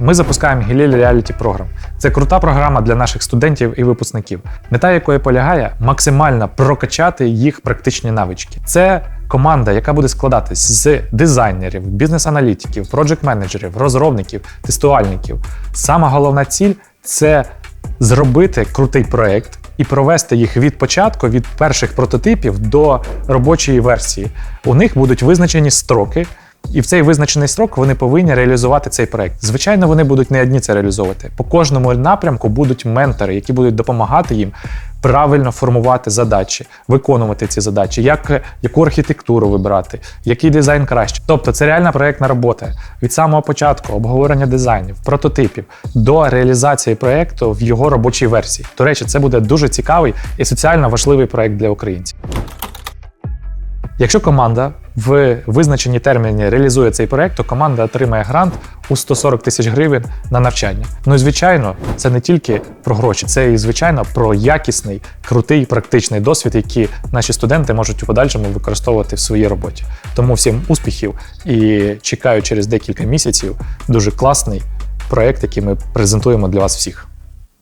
Ми запускаємо Гіліль Reality Program. Це крута програма для наших студентів і випускників, мета якої полягає максимально прокачати їх практичні навички. Це команда, яка буде складатись з дизайнерів, бізнес-аналітиків, проджект-менеджерів, розробників, тестувальників. Сама головна ціль це зробити крутий проект і провести їх від початку, від перших прототипів до робочої версії. У них будуть визначені строки. І в цей визначений строк вони повинні реалізувати цей проект. Звичайно, вони будуть не одні це реалізовувати. По кожному напрямку будуть ментори, які будуть допомагати їм правильно формувати задачі, виконувати ці задачі, як, яку архітектуру вибирати, який дизайн краще. Тобто це реальна проєктна робота від самого початку, обговорення дизайнів, прототипів до реалізації проєкту в його робочій версії. До речі, це буде дуже цікавий і соціально важливий проєкт для українців. Якщо команда в визначені терміни реалізує цей проект, то команда отримає грант у 140 тисяч гривень на навчання. Ну і звичайно, це не тільки про гроші, це і звичайно про якісний, крутий практичний досвід, який наші студенти можуть у подальшому використовувати в своїй роботі. Тому всім успіхів і чекаю через декілька місяців дуже класний проект, який ми презентуємо для вас всіх.